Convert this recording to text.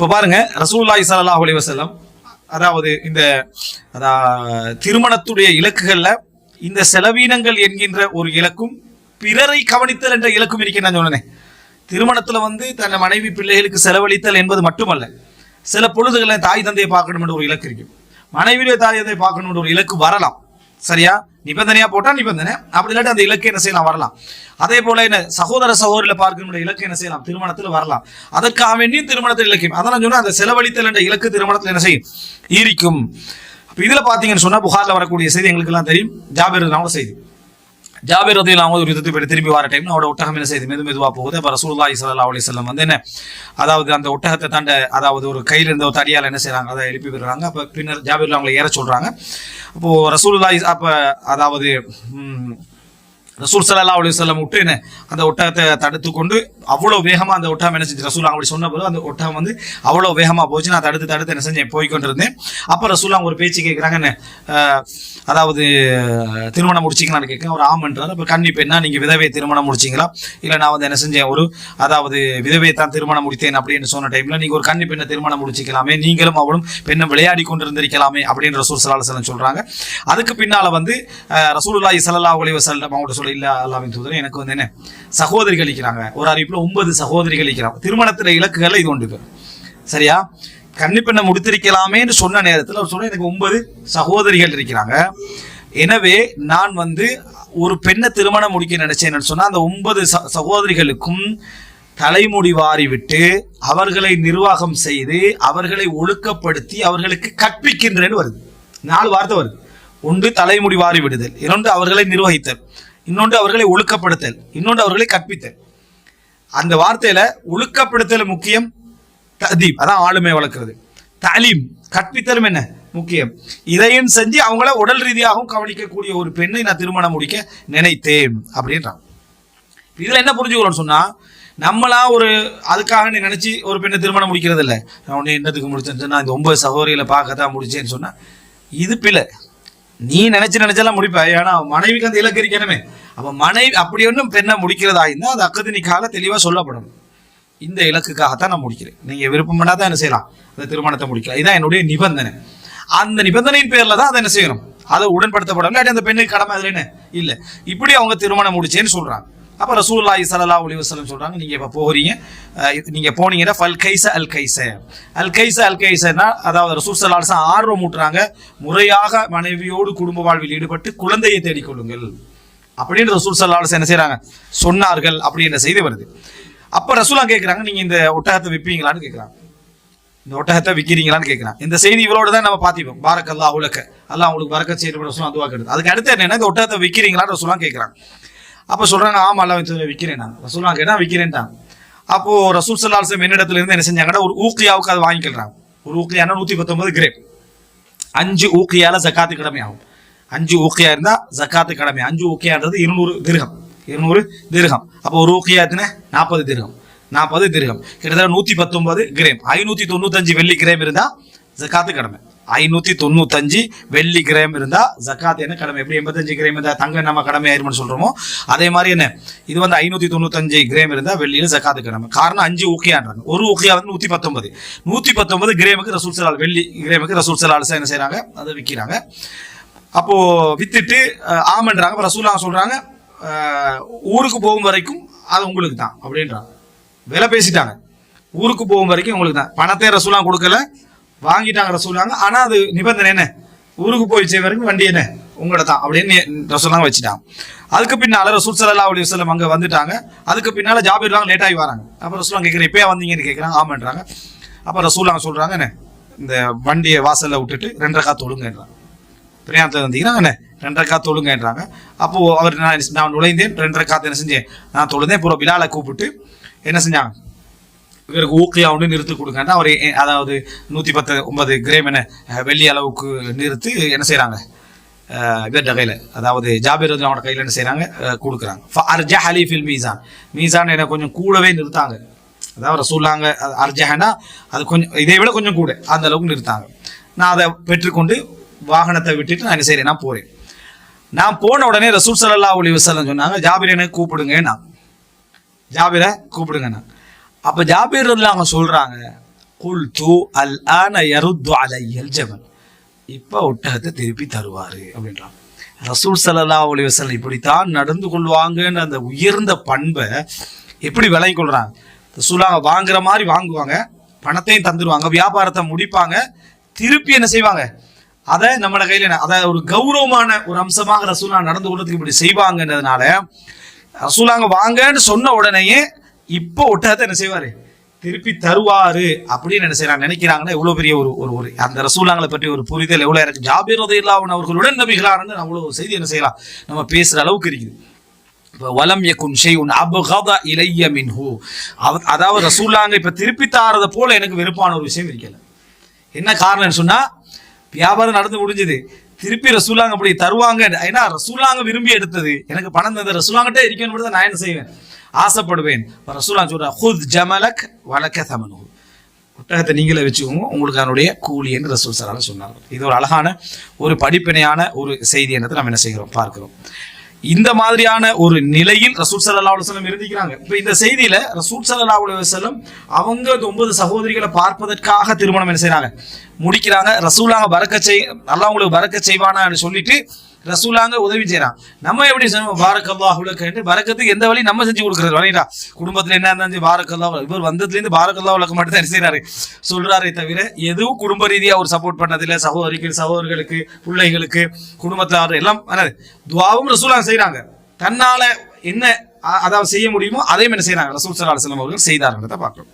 இப்போ பாருங்க ரசூல்லாய் ஸல்லல்லாஹு அலி வசலம் அதாவது இந்த திருமணத்துடைய இலக்குகள்ல இந்த செலவீனங்கள் என்கின்ற ஒரு இலக்கும் பிறரை கவனித்தல் என்ற இலக்கும் இருக்க நான் சொன்னேன். திருமணத்துல வந்து தன் மனைவி பிள்ளைகளுக்கு செலவழித்தல் என்பது மட்டுமல்ல சில பொழுதுகளை தாய் தந்தையை பார்க்கணும் என்ற ஒரு இலக்கு இருக்கும் மனைவியுடைய தாய் தந்தையை பார்க்கணும் என்ற ஒரு இலக்கு வரலாம். சரியா? நிபந்தனையா போட்டா நிபந்தனை. அப்படி இல்லாட்டி அந்த இலக்கு என்ன செய்யலாம்? வரலாம். அதே போல என்ன சகோதர சகோதரில பார்க்கணும் இலக்கு என்ன செய்யலாம்? திருமணத்தில் வரலாம். அதற்காக வேண்டியும் திருமணத்தில் இலக்கியம் அதான் சொன்னா அந்த செலவழித்தல் என்ற இலக்கு திருமணத்தில் என்ன செய்யும்? ஈரிக்கும். இதுல பாத்தீங்கன்னு சொன்னா புகார்ல வரக்கூடிய செய்தி எங்களுக்கு எல்லாம் தெரியும். ஜாபீர் செய்தி. ஜாபீர் ரதி இல்லாமல் ஒரு யுத்தத்தை போய் திரும்பி வர டைம்ல அவரோட ஒட்டகம் என்ன செய்யுது மெது மெதுவாக போகுது. அப்ப ரசூலுல்லாஹி ஸல்லல்லாஹு அலி செல்லம் வந்து என்ன? அதாவது அந்த ஒட்டகத்தை தாண்ட அதாவது ஒரு கையில இருந்த ஒரு தடியால் என்ன செய்யறாங்க அதை எழுப்பி விடுறாங்க. அப்ப பின்னர் ஜாபீர் அவங்களை ஏற சொல்றாங்க. அப்போ ரசூலுல்லாஹி அப்ப அதாவது ரசூல் சல்லா அலி சொல்லம் விட்டு என்ன அந்த ஒட்டகத்தை தடுத்து கொண்டு அவ்வளோ வேகமாக அந்த ஒட்டகம் என்ன செஞ்சு ரசூல் அப்படி சொன்ன போது அந்த ஒட்டகம் வந்து அவ்வளோ வேகமாக போச்சு. நான் தடுத்து தடுத்து என்ன செஞ்சேன் போய்கொண்டிருந்தேன் அப்போ ரசூல் ஒரு பேச்சு கேட்குறாங்க என்ன அதாவது திருமணம் முடிச்சிங்களான்னு கேட்குறேன் ஒரு ஆமன்றார் அப்போ கண்ணி பெண்ணா நீங்கள் விதவை திருமணம் முடிச்சிங்களா? இல்லை நான் வந்து என்ன செஞ்சேன் ஒரு அதாவது விதவை தான் திருமணம் முடித்தேன் அப்படின்னு சொன்ன டைமில் நீங்கள் ஒரு கண்ணி பெண்ணை திருமணம் முடிச்சிக்கலாமே நீங்களும் அவளும் பெண்ணும் விளையாடி கொண்டிருந்திருக்கலாமே அப்படின்னு ரசூல் சலாஹ் சொல்கிறாங்க அதுக்கு பின்னால் வந்து அஹ், ரசூலுல்லாஹி ஸல்லல்லாஹு அலைஹி வஸல்லம் அவங்கள்ட்ட இல்ல அல்லாஹ்வின் தூதர் எனக்கு வந்து என்ன? சகோதரிகள் இருக்கிறாங்க. ஒரு அறிவிப்புல ஒன்பது சகோதரிகள் இருக்கிறாங்க. திருமணத்தில் இலக்குகள் இது ஒன்று சரியா? கன்னி பெண்ணை முடித்திருக்கலாமேன்னு சொன்ன நேரத்தில் அவர் சொன்ன எனக்கு ஒன்பது சகோதரிகள் இருக்கிறாங்க. எனவே நான் வந்து ஒரு பெண்ணை திருமணம் முடிக்க நினைச்சேன்னு சொன்னா அந்த ஒன்பது சகோதரிகளுக்கும் தலைமுடி வாரி விட்டு அவர்களை நிர்வாகம் செய்து அவர்களை ஒழுக்கப்படுத்தி அவர்களுக்கு கற்பிக்கின்றேன்னு வருது. நாலு வார்த்தை வருது. ஒன்று தலைமுடி வாரி விடுதல். இரண்டு அவர்களை நிர்வகித்தல். இன்னொன்று அவர்களை ஒழுக்கப்படுத்தல் இன்னொன்று அவர்களை கற்பித்தல். அந்த வார்த்தையில ஒழுக்கப்படுத்தல் முக்கியம் ததீப் அதான் ஆளுமை வளர்க்குறது. தாலீம் கற்பித்தலும் என்ன முக்கியம்? இதையும் செஞ்சு அவங்கள உடல் ரீதியாகவும் கவனிக்கக்கூடிய ஒரு பெண்ணை நான் திருமணம் முடிக்க நினைத்தேன் அப்படின்றான். இதுல என்ன புரிஞ்சுக்கணும்னு சொன்னா நம்மளா ஒரு அதுக்காக நீ நினைச்சு ஒரு பெண்ணை திருமணம் முடிக்கிறது இல்லை நான் உடனே என்னத்துக்கு முடிச்சேன்னு சொன்னா இந்த ஒன்பது சகோதரிகளை பார்க்கத்தான் முடிச்சேன்னு சொன்னா இது பிழை. நீ நினைச்சு நினைச்செல்லாம் முடிப்ப. ஏன்னா மனைவிக்கு அந்த இலக்கு இருக்கணுமே. அப்ப மனைவி அப்படி ஒன்றும் பெண்ணை முடிக்கிறதா இருந்தால் அது அக்கது நிக்கால தெளிவா சொல்லப்படணும் இந்த இலக்குக்காகத்தான் நான் முடிக்கிறேன். நீங்க விருப்பம் பண்ணாதான் என்ன செய்யலாம்? அந்த திருமணத்தை முடிக்கலாம். இதான் என்னுடைய நிபந்தனை. அந்த நிபந்தனையின் பேர்ல தான் அதை என்ன செய்யணும்? அதை உடன்படுத்தப்படல இல்லாட்டி அந்த பெண்ணுக்கு கடமை அதுல என்ன? இப்படி அவங்க திருமணம் முடிச்சேன்னு சொல்றாங்க. அப்போ ரசூலுல்லாஹி ஸல்லல்லாஹு அலைஹி வஸல்லம் சொல்கிறாங்க நீங்கள் இப்போ போறீங்க. இது போனீங்கன்னா ஃபல் கைச அல் கைச அல் கைச அல் கைசனா அதாவது ரசூல் ஸல்லல்லாஹு ஆர்வம் ஊட்டுறாங்க முறையாக மனைவியோடு குடும்ப வாழ்வில் ஈடுபட்டு குழந்தையை தேடிக்கொள்ளுங்கள் அப்படின்னு ரசூல் ஸல்லல்லாஹு என்ன செய்கிறாங்க சொன்னார்கள் அப்படின்ற செய்தி வருது. அப்போ ரசூலா கேட்குறாங்க நீங்க இந்த ஒட்டகத்தை விற்பீங்களான்னு கேட்குறாங்க இந்த ஒட்டகத்தை விற்கிறீங்களான்னு கேட்கிறான் இந்த செய்தி இவளோட தான் நம்ம பார்த்திப்போம் பாரக் அல்லா உலக அல்லாஹ் உங்களுக்கு வரக்க செய்து ரசூலா அதுவாக கெடுது அதுக்கு அடுத்து என்னன்னா இந்த ஒட்டகத்தை விற்கிறீங்களான்னு ரசூலா கேட்குறாங்க அப்ப சொல்றாங்க ஆமா அல்லா விற்கிறேன் நான். ரசூலா கேட்டால் விற்கிறேன்ட்டாங்க அப்போது ரசூல் சல்லாஹம் என்னிடத்துல இருந்து என்ன செஞ்சாங்கன்னா ஒரு ஊக்கியாவுக்கு அதை வாங்கிக்கிறாங்க ஒரு ஊக்கியானா நூற்றி பத்தொன்பது கிரேம் அஞ்சு ஊக்கியால் ஜக்காத்து கடமையாகும் அஞ்சு ஊக்கியா இருந்தால் ஜக்காத்து கடமை. அஞ்சு ஊக்கியான்றது இருநூறு திருகம். இருநூறு திருகம். அப்போ ஒரு ஊக்கியா எத்தனை? நாற்பது திருகம். நாற்பது திருகம். கிட்டத்தட்ட நூற்றி பத்தொன்பது கிரேம் ஐநூற்றி தொண்ணூத்தஞ்சு வெள்ளி கிரேம் இருந்தால் ஜக்காத்து கடமை. ஐநூத்தி தொண்ணூத்தஞ்சு வெள்ளி கிராம் இருந்தா ஜக்காத் என்ன கடமை? எப்படி எண்பத்தஞ்சு கிராம் இருந்தா தங்க நம்ம கடமை ஆயிரும்னு சொல்றோமோ அதே மாதிரி என்ன? இது வந்து ஐநூத்தி தொண்ணூத்தஞ்சு கிரேம் இருந்தா வெள்ளியில ஜக்காத்து கடமை. காரணம் அஞ்சு ஊக்கியான்றாங்க. ஒரு ஊக்கியா வந்து நூத்தி பத்தொன்பது நூத்தி பத்தொன்பது கிரேமுக்கு ரசூல் சலால் வெள்ளி கிரேமுக்கு ரசூல் சலால் என்ன செய்கிறாங்க அதை விற்கிறாங்க அப்போ வித்துட்டு ஆமன்றாங்க. ரசூலா சொல்றாங்க ஊருக்கு போகும் வரைக்கும் அது உங்களுக்கு தான் அப்படின்றாங்க. விலை பேசிட்டாங்க. ஊருக்கு போகும் வரைக்கும் உங்களுக்கு தான். பணத்தை ரசூலாம் கொடுக்கல. வாங்கிட்டாங்க ரசூலாங்க ஆனால் அது நிபந்தனை என்ன? ஊருக்கு போய் செய்வருக்கு வரைக்கும் வண்டி என்ன? உங்களோட தான் அப்படின்னு ரசூலாங்க வச்சுட்டான் அதுக்கு பின்னால் ரசூல் சல்லா அலி வசல்லம் அங்கே வந்துட்டாங்க. அதுக்கு பின்னால் ஜாபீர்லாம் லேட் ஆகி வராங்க. அப்போ ரசூலா கேட்குறேன் இப்பயே வந்தீங்கன்னு கேட்குறாங்க ஆமான்றாங்க. அப்போ ரசூலாங்க சொல்கிறாங்க என்ன? இந்த வண்டியை வாசலில் விட்டுட்டு ரெண்டரை காத்து ஒழுங்குன்றாங்க பிரயாணத்தில் வந்தீங்கன்னா என்ன? ரெண்டரை காத்து தொழுங்கன்றாங்க. அப்போது அவர் நான் நான் நுழைந்தேன் ரெண்டரை காத்து என்ன செஞ்சேன்? நான் தொழுந்தேன். பூரா பிலாலை கூப்பிட்டு என்ன செஞ்சாங்க? இவருக்கு ஊக்கியா ஒன்று நிறுத்தி கொடுங்கன்னா அவர் அதாவது நூற்றி பத்து ஒன்பது கிரேம் என வெள்ளி அளவுக்கு நிறுத்தி என்ன செய்கிறாங்க இவர்கிட்ட கையில் அதாவது ஜாபீர் ரதி அவனோட கையில் என்ன செய்கிறாங்க கொடுக்குறாங்க. அர்ஜா அலி ஃபில் மீசான். மீசான் என்ன கொஞ்சம் கூடவே நிறுத்தாங்க. அதாவது ரசூல்லாங்க அது அர்ஜஹனா அது கொஞ்சம் இதை விட கொஞ்சம் கூட அந்த அளவுக்கு நிறுத்தாங்க. நான் அதை பெற்றுக்கொண்டு வாகனத்தை விட்டுட்டு நான் என்ன செய்கிறேன் நான் போகிறேன் நான் போன உடனே ரசூல் சல்லா அலைஹி வஸல்லம் சொன்னாங்க ஜாபீர் எனக்கு கூப்பிடுங்க நான் ஜாபீரை கூப்பிடுங்க நான் அப்போ ஜாபீர் அவங்க சொல்கிறாங்க குல்து அல் ஆன யருத்து அலையல் ஜபல். இப்போ ஒட்டகத்தை திருப்பி தருவாரு அப்படின்றான் ரசூல் சல்லா அலி வசல் இப்படித்தான் நடந்து கொள்வாங்கன்னு அந்த உயர்ந்த பண்பை எப்படி விளங்கி கொள்றாங்க? ரசூலாங்க வாங்குற மாதிரி வாங்குவாங்க பணத்தையும் தந்துடுவாங்க வியாபாரத்தை முடிப்பாங்க திருப்பி என்ன செய்வாங்க? அதை நம்மளோட கையில் என்ன- அதை ஒரு கௌரவமான ஒரு அம்சமாக ரசூலா நடந்து கொள்றதுக்கு இப்படி செய்வாங்கன்றதுனால ரசூலாங்க வாங்கன்னு சொன்ன உடனேயே இப்போ ஒட்டகத்தை என்ன செய்வாரு? திருப்பி தருவாரு அப்படின்னு என்ன செய்யறாங்க? நினைக்கிறாங்கன்னா எவ்வளவு பெரிய ஒரு ஒரு ஒரு அந்த ரசூலாங்களை பற்றி ஒரு புரிதல் எவ்வளவு இருக்கு? ஜாபீர் இல்லாமல் அவர்களுடன் நபிகளார்னு அவ்வளவு செய்தி என்ன செய்யலாம்? நம்ம பேசுற அளவுக்கு இருக்குது. வலம் யகுன் ஷைஉன் அப்கத இலைய மின்ஹு. அவ- அதாவது ரசூல்லாங்க இப்ப திருப்பி தாரத போல எனக்கு வெறுப்பான ஒரு விஷயம் இருக்கல. என்ன காரணம்னு சொன்னா வியாபாரம் நடந்து முடிஞ்சது. திருப்பி ரசூலாங்க அப்படி தருவாங்க. ஏன்னா ரசூலாங்க விரும்பி எடுத்தது. எனக்கு பணம் தந்த ரசூலாங்கிட்டே இருக்கணும் தான் நான் என்ன செய்வேன்? ஆசைப்படுவேன். ரசூலா சொல்ற சொல்றா ஹுத் ஜமலக் வழக்க தமனு. புத்தகத்தை நீங்களே வச்சுக்கோங்க. உங்களுக்கு அதனுடைய கூலி என்று ரசூல் சலால சொன்னாங்க இது ஒரு அழகான ஒரு படிப்பினையான ஒரு செய்தி என்றதை நம்ம என்ன செய்கிறோம்? பார்க்கிறோம். இந்த மாதிரியான ஒரு நிலையில் ரசூல் சல்லா அலுவலம் இருந்திக்கிறாங்க இப்போ இந்த செய்தியில ரசூல் சல்லா அலுவலம் அவங்க ஒன்பது சகோதரிகளை பார்ப்பதற்காக திருமணம் என்ன செய்கிறாங்க முடிக்கிறாங்க. ரசூலாங்க பறக்க செய் நல்லா உங்களுக்கு பறக்க செய்வானான்னு சொல்லிட்டு ரசூலாங்க உதவி செய்யறான் நம்ம எப்படி செய்யணும் பாரக்கல்லா உலகன்ட்டு பறக்கத்துக்கு எந்த வழி நம்ம செஞ்சு கொடுக்குறது வரையா குடும்பத்துல என்ன இருந்தாலும் பாரக்கல்லா இவர் வந்ததுலேருந்து பாரக்கல்லா உலகம் மட்டும் தான் செய்யறாரு சொல்றாரே தவிர எதுவும் குடும்ப ரீதியா அவர் சப்போர்ட் பண்ணதில்லை. சகோதரிகள் சகோதரர்களுக்கு பிள்ளைகளுக்கு குடும்பத்தார் எல்லாம் என்னது, துவாவும் ரசூலாங்க செய்யறாங்க தன்னால என்ன அதாவது செய்ய முடியுமோ அதையும் என்ன செய்யறாங்க ரசூல் சல்லா அவர்கள் செய்தார்கள். பார்க்கணும்.